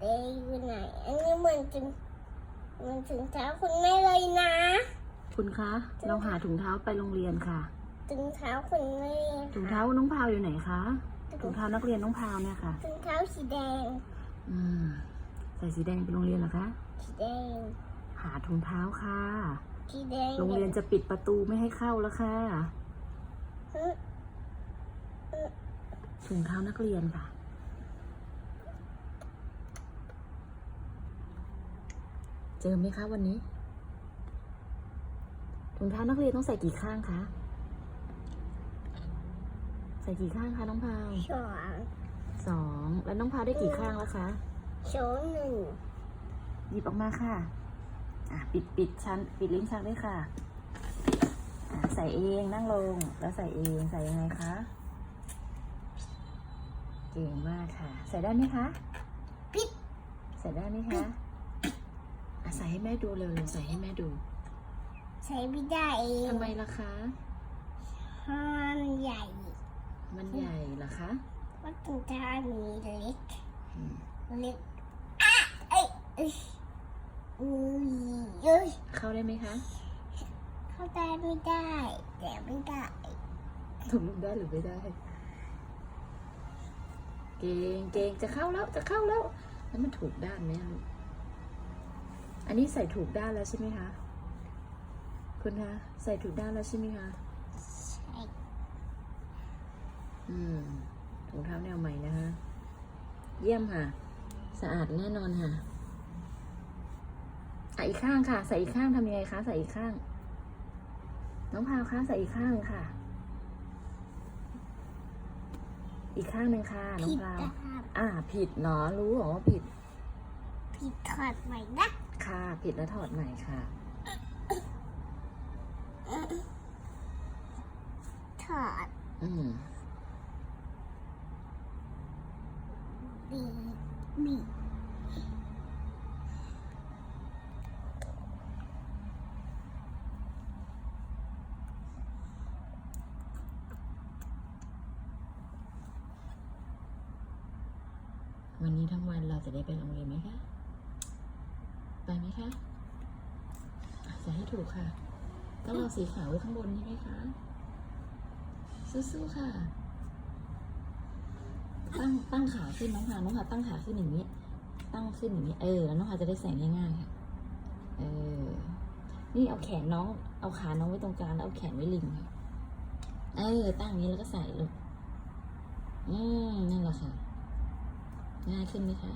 แดงอยู่ไหน อันนี้เหมือนถึงเหมือนถึงเท้าคุณแม่เลยนะ คุณคะ เราหาถุงเท้าไปโรงเรียนค่ะ ถึงเท้าคุณแม่ถุงเท้าน้องพาวอยู่ไหนคะ ถุถึงงเท้านักเรียนน้องพาวเนี่ยค่ะถึงเท้าสีแดง อืม ใส่สีแดงไปโรงเรียนเหรอคะ สีแดง หาถุงเท้าค่ะ สีแดง โรงเรียนจะปิดประตูไม่ให้เข้าแล้วค่ะฮึถุงเท้านักเรียนค่ะ จอไหมคะวันนี้ถุงเท้านักเรียนต้องใส่กี่ข้างคะ ใส่กี่ข้างคะน้องพาวสองสองแล้วน้องพาวได้กี่ข้างแล้วคะสองหนึ่งหยิบออกมาค่ะ อะ ปิดปิดชั้น ปิดลิ้นชักด้วยค่ะ อะ ใส่เองนั่งลง แล้วใส่เองใส่ยังไงคะ เก่งมากค่ะ ใส่ได้ไหมคะ ปิด ใส่ได้ไหมคะ อะใส่ให้แม่ดูเร็วๆใส่ให้แม่ดู ใช้ไม่ได้เองทำไมล่ะคะ ห้อนใหญ่ มันใหญ่เหรอคะว่าถึงเท้ามีเล็ก อืมเล็กอะเอ้ยเอ้ยอุ้ยเอ้ยเข้าได้ไหมคะ เข้าได้ไม่ได้แต่ไม่ได้ถูกลูกได้หรือไม่ได้ เก่งเก่งจะเข้าแล้วจะเข้าแล้ว แล้วมันถูกด้านไหมลูก อันนี้ใส่ถูกด้านแล้วใช่ไหมคะ คุณคะ ใส่ถูกด้านแล้วใช่ไหมคะ ใช่ อืมถุงเท้าแนวใหม่นะคะ เยี่ยมค่ะ สะอาดแน่นอนค่ะอะอีกข้างค่ะ ใส่อีกข้างทำยังไงคะ ใส่อีกข้าง น้องพาวคะ ใส่อีกข้างหนึ่งค่ะ อีกข้างหนึ่งค่ะ น้อผิงดพาวนะครับอ่า ผิดเนาะรู้เหรอว่าผิด ผิดถอดใหม่นะ ค่ะ ผิดแล้วถอดใหม่ค่ะ ถอด อืมบีบีวันนี้ทั้งวันเราจะได้ไปโรงเรียนไหมคะ ไปไหมคะใส่ให้ถูกค่ะ ต้องเอาสีขาวไว้ข้างบนใช่ไหมคะ สู้ๆค่ะ ตั้งตั้งขาขึ้นน้องพาน้องพาตั้งขาขึ้นอย่างนี้ ตั้งขึ้นอย่างนี้ เออ แล้วน้องพาจะได้ใส่ง่ายๆค่ะ เออ นี่เอาแขนน้อง เอาขาน้องไว้ตรงกลางแล้วเอาแขนไว้ริมค่ะ เออ ตั้งอย่างนี้แล้วก็ใส่ลูกอืมนั่นแหละค่ะ ง่ายขึ้นไหมคะ